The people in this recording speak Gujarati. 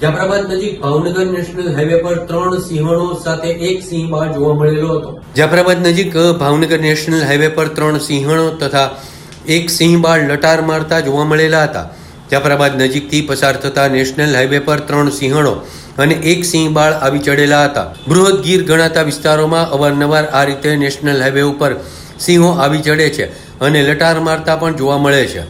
જાફરાબાદ નજીક ભાવનગર નેશનલ હાઈવે પર ત્રણ સિંહણો સાથે એક સિંહ બાળ જોવા મળેલો હતો. જાફરાબાદ નજીક ભાવનગર નેશનલ હાઈવે પર ત્રણ સિંહણો તથા એક સિંહ બાળ લટાર મારતા જોવા મળેલા હતા. જાફરાબાદ નજીકથી પસાર થતા નેશનલ હાઈવે પર ત્રણ સિંહણો અને એક સિંહ બાળ આવી ચડેલા હતા. બૃહદ ગીર ગણાતા વિસ્તારોમાં અવારનવાર આ રીતે નેશનલ હાઈવે ઉપર સિંહો આવી ચડે છે અને લટાર મારતા પણ જોવા મળે છે.